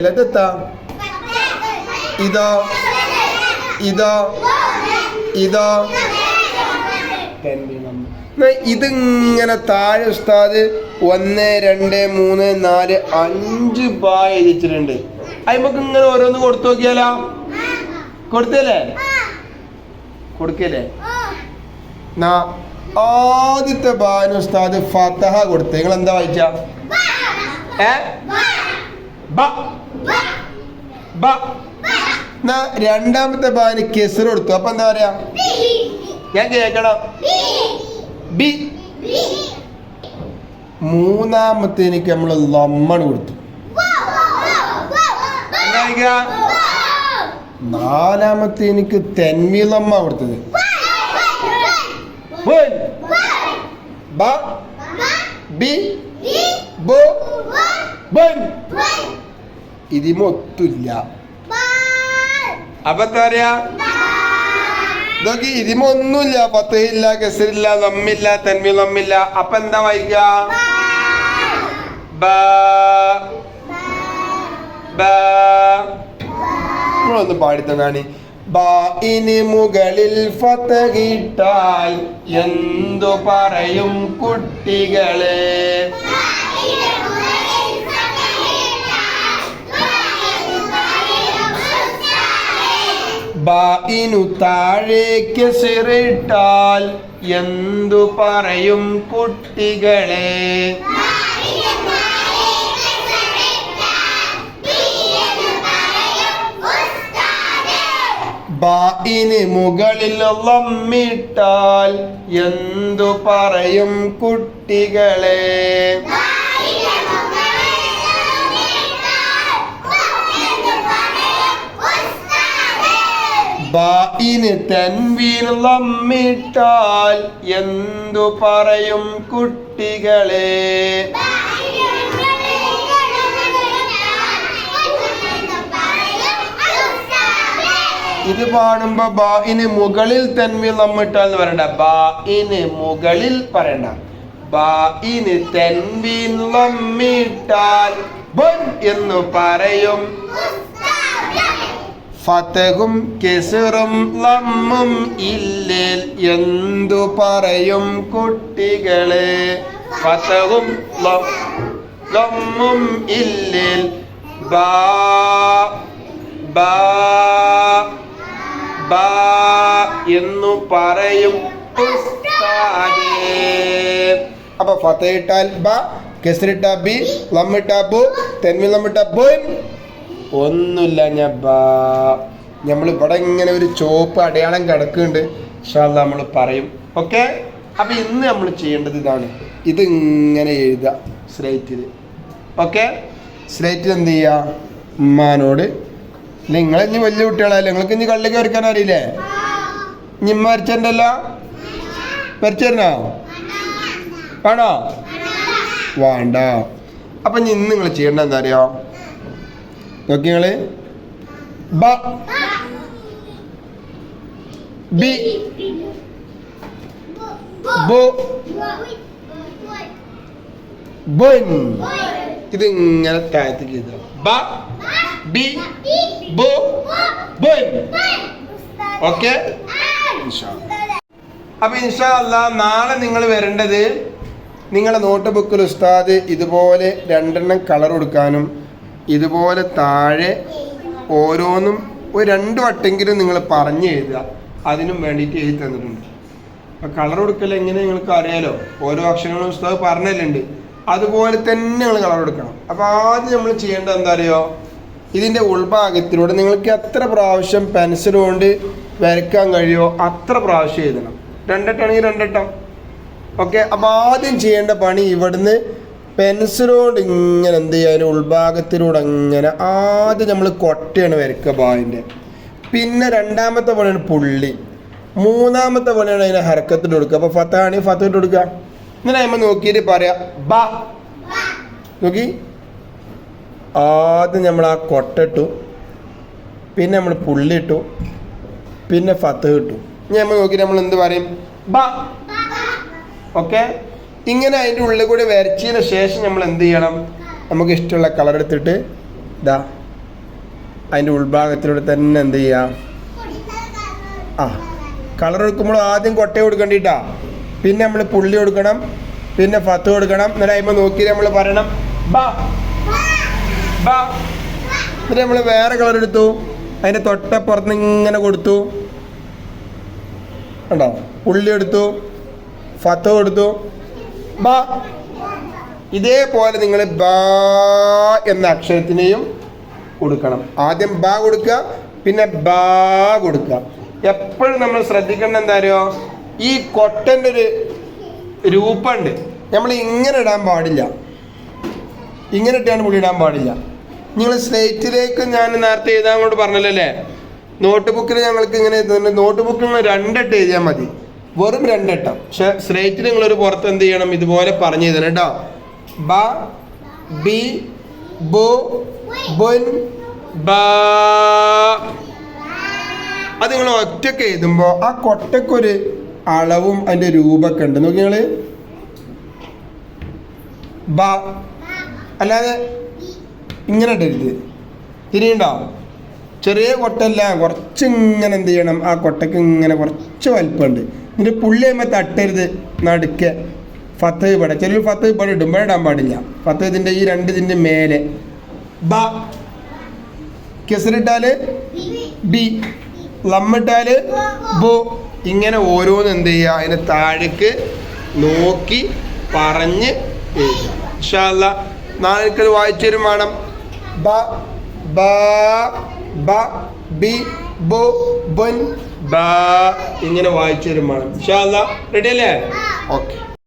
ഇതെത്താ ഇതോ. ഇതോ. ഇതോ. ഇതിങ്ങനെ താഴെ ഉസ്താദ് ഒന്ന് രണ്ട് മൂന്ന് നാല് അഞ്ച് ബാ എഴുതിച്ചിട്ടുണ്ട്. അതിമക്ക് ഇങ്ങനെ ഓരോന്ന് കൊടുത്തു നോക്കിയാലോ? കൊടുത്തല്ലേ? കൊടുക്കല്ലേ? നാ ആദ്യത്തെ ബാന് ഉസ്താദ് ഫതഹ കൊടുത്ത്. നിങ്ങൾ എന്താ വായിച്ച? ഏ? ബ. ബ. എന്നാ രണ്ടാമത്തെ ബാന് കെസർ കൊടുത്തു. അപ്പൊ എന്താ പറയാ? ഞാൻ കേക്കണം ബി. മൂന്നാമത്തെ എനിക്ക് നമ്മൾ ലമ്മണ് കൊടുത്തു? നാലാമത്തെ എനിക്ക് തെന്മീലമ്മ കൊടുത്തത്. ബോയ്. ബ. ബി. ബോ. ബോയ്. ഇതിമൊത്തില്ല. അപ്പൊ എന്താ പറയാ ഇതൊക്കെ ഇതിമൊന്നുമില്ല. പത്തയില്ല കെസരില്ല നമ്മില്ല തെന്മീൽ നമ്മില്ല. അപ്പൊ എന്താ വായിക്ക? നമ്മളൊന്ന് പാടിത്തന്നാണ്. ബായിന് മുകളിൽ ഫതകിട്ടാൽ എന്തു പറയും കുട്ടികളെ? ബായിനു താഴേക്ക് സിറിട്ടാൽ എന്തു പറയും കുട്ടികളെ? ബാഇന് മുകളിൽ ലമ്മിട്ടാൽ എന്തു പറയും കുട്ടികളെ? ബായിന് എന്തു പറയും കുട്ടികളെ? ഇത് പാടുമ്പോ ബായിന് മുകളിൽ തൻവീൻ ലമ്മിട്ടാൽ എന്ന് പറയണ്ട. ബായിന് മുകളിൽ പറയണ്ട. ബായിന് തൻവീൻ ലമ്മിട്ടാൽ ബൻ എന്ന് പറയും. ഫതഹും കെസറും ലമ്മും ഇല്ലേൽ എന്തു പറയും കുട്ടികളെ? ഫതഹും ലമ്മും ഇല്ലേൽ ബാ ബാ ബാ എന്നു പറയും അപ്പൊ ഇട്ടാൽ ബ കെസറിട്ട ബി ലമ്മിട്ട ബു തെന്മി ലമ്മിട്ട ബോയും ഒന്നുമില്ല ഞാൻ നമ്മൾ ഇവിടെ ഇങ്ങനെ ഒരു ചോപ്പ് അടയാളം കിടക്കുന്നുണ്ട്. ഇൻഷാല്ല നമ്മൾ പറയും. ഓക്കെ? അപ്പൊ ഇന്ന് നമ്മൾ ചെയ്യേണ്ടത് ഇതാണ്. ഇത് ഇങ്ങനെ എഴുതുക സ്ലേറ്റിൽ ഓക്കെ? സ്ലേറ്റിൽ എന്ത് ചെയ്യുക ഉമ്മാനോട് നിങ്ങൾ ഇനി വലിയ കുട്ടികളല്ലേ? നിങ്ങൾക്ക് ഇനി കള്ളിക്ക് വരയ്ക്കാൻ അറിയില്ലേ ഇനി ഉമ്മ മരിച്ചോ വേണോ? വേണ്ട. അപ്പൊ ഇനി ഇന്ന് നിങ്ങൾ ചെയ്യേണ്ട എന്താ അറിയോ? നോക്കി നിങ്ങൾ ബ. ബി. ബോ ഇത് ഇങ്ങനെ താഴത്തേക്ക് ബ. ബി. ബോ. ഓക്കെ? അപ്പൊ ഇൻഷാ അല്ലാ നാളെ നിങ്ങൾ വരേണ്ടത് നിങ്ങളുടെ നോട്ട് ബുക്കിൽ ഉസ്താദ് ഇതുപോലെ രണ്ടെണ്ണം കളർ കൊടുക്കാനും ഇതുപോലെ താഴെ ഓരോന്നും ഒരു രണ്ട് വട്ടെങ്കിലും നിങ്ങൾ പറഞ്ഞു എഴുതുക. അതിനും വേണ്ടിയിട്ട് എഴുതി തന്നിട്ടുണ്ട്. അപ്പം കളർ കൊടുക്കൽ എങ്ങനെ നിങ്ങൾക്ക് അറിയാലോ? ഓരോ അക്ഷരങ്ങളും പുസ്തകം പറഞ്ഞല്ലുണ്ട്. അതുപോലെ തന്നെ നിങ്ങൾ കളർ കൊടുക്കണം. അപ്പോൾ ആദ്യം നമ്മൾ ചെയ്യേണ്ടത് എന്താ അറിയോ? ഇതിന്റെ ഉൾഭാഗത്തിലൂടെ നിങ്ങൾക്ക് എത്ര പ്രാവശ്യം പെൻസിൽ കൊണ്ട് വരയ്ക്കാൻ കഴിയുമോ അത്ര പ്രാവശ്യം എഴുതണം. രണ്ടെട്ടാണെങ്കിൽ രണ്ടെട്ടം ഓക്കെ? അപ്പം ആദ്യം ചെയ്യേണ്ട പണി ഇവിടുന്ന് പെൻസിലോട് ഇങ്ങനെ എന്ത് ചെയ്യാൻ ഉൾഭാഗത്തിലൂടെ അങ്ങനെ ആദ്യം നമ്മൾ കൊട്ടയാണ് വരയ്ക്കുക ബാവിന്റെ പിന്നെ രണ്ടാമത്തെ പണിയാണ് പുള്ളി. മൂന്നാമത്തെ പണിയാണ് അതിനെ ഹരക്കത്തിട്ട് കൊടുക്കുക. അപ്പോൾ ഫത്താണി ഫത്തിട്ട് കൊടുക്കുക. ഇങ്ങനെ നമ്മൾ നോക്കിയിട്ട് പറയാം. ബാ. നോക്കി. ആദ്യം നമ്മൾ ആ കൊട്ട ഇട്ടു പിന്നെ നമ്മൾ പുള്ളി ഇട്ടു പിന്നെ ഫത്ത് ഇട്ടു. ഇനി നമ്മൾ നോക്കി നമ്മൾ എന്ത് പറയും? ബാ. ഓക്കെ? ഇങ്ങനെ അതിന്റെ ഉള്ളിൽ കൂടി വരച്ചതിന് ശേഷം നമ്മൾ എന്ത് ചെയ്യണം? നമുക്ക് ഇഷ്ടമുള്ള കളർ എടുത്തിട്ട് ഇതാ അതിന്റെ ഉൾഭാഗത്തിലൂടെ തന്നെ എന്ത് ചെയ്യാം? ആ കളർ എടുക്കുമ്പോൾ ആദ്യം കൊട്ട കൊടുക്കണ്ടിട്ടാ. പിന്നെ നമ്മൾ പുള്ളി കൊടുക്കണം പിന്നെ ഫത്ത് കൊടുക്കണം. എന്നിട്ട് അതിമ്പോൾ നോക്കി നമ്മൾ പറയണം ബാ ബാ. എന്നിട്ട് നമ്മൾ വേറെ കളർ എടുത്തു. അതിന്റെ തൊട്ടപ്പുറത്ത് ഇങ്ങനെ കൊടുത്തു. ഉണ്ടോ പുള്ളി എടുത്തു ഫത്ത് കൊടുത്തു. ബാ. ഇതേപോലെ നിങ്ങൾ ബ എന്ന അക്ഷരത്തിനെയും കൊടുക്കണം. ആദ്യം ബ കൊടുക്കുക പിന്നെ ബ കൊടുക്കുക. എപ്പോഴും നമ്മൾ ശ്രദ്ധിക്കേണ്ട എന്താ അറിയോ? ഈ കൊട്ടന്റെ ഒരു രൂപമുണ്ട്. നമ്മൾ ഇങ്ങനെ ഇടാൻ പാടില്ല. ഇങ്ങനെ ഇട്ടാണ് പുള്ളി ഇടാൻ പാടില്ല. നിങ്ങൾ സ്ലേറ്റിലേക്ക് ഞാൻ നേരത്തെ എഴുതാൻ കൊണ്ട് പറഞ്ഞല്ലോ അല്ലേ നോട്ട് ബുക്കിൽ ഞങ്ങൾക്ക് ഇങ്ങനെ നോട്ട് ബുക്കിൽ നിങ്ങൾ രണ്ടെട്ട് എഴുതിയാൽ മതി. വെറും രണ്ടെട്ടം പക്ഷെ നിങ്ങൾ ഒരു പുറത്ത് എന്ത് ചെയ്യണം? ഇതുപോലെ പറഞ്ഞു തരണം കേട്ടോ. ബ ബി ബോ ബുൻ ബാ. അത് നിങ്ങൾ ഒറ്റയ്ക്ക് എഴുതുമ്പോൾ ആ കൊട്ടക്കൊരു അളവും അതിന്റെ രൂപമൊക്കെ ഉണ്ട്. നോക്കി നിങ്ങൾ ബ. അല്ലാതെ ഇങ്ങനെ ഇടരുത്. തിരിയുണ്ടോ ചെറിയ കൊട്ടല്ല കുറച്ച് ഇങ്ങനെ എന്ത് ചെയ്യണം? ആ കൊട്ടയ്ക്ക് ഇങ്ങനെ കുറച്ച് വലിപ്പമുണ്ട്. എന്നിട്ട് പുള്ളിയമ്മ തട്ടരുത് നടുക്ക്. ഫത്ത് പട ചെറിയ ഫത്ത് പട ഇടും ഇടാൻ പാടില്ല. ഫത്ത് ഇതിന്റെ ഈ രണ്ട് ഇതിന്റെ മേലെ. ബ. കെസറിട്ടാൽ ബി. ലമ്മിട്ടാൽ ബോ. ഇങ്ങനെ ഓരോന്ന് എന്ത് ചെയ്യുക? അതിന് താഴേക്ക് നോക്കി പറഞ്ഞ് എഴുതുക. ഇൻഷാല്ല. നാളെ എനിക്കത് വായിച്ചു തരും വേണം ബ ബ ബ ബി ബോ ബുൻ ബ ഇങ്ങനെ വായിച്ചു ഇൻഷാല്ല റെഡി അല്ലേ? ഓക്കെ.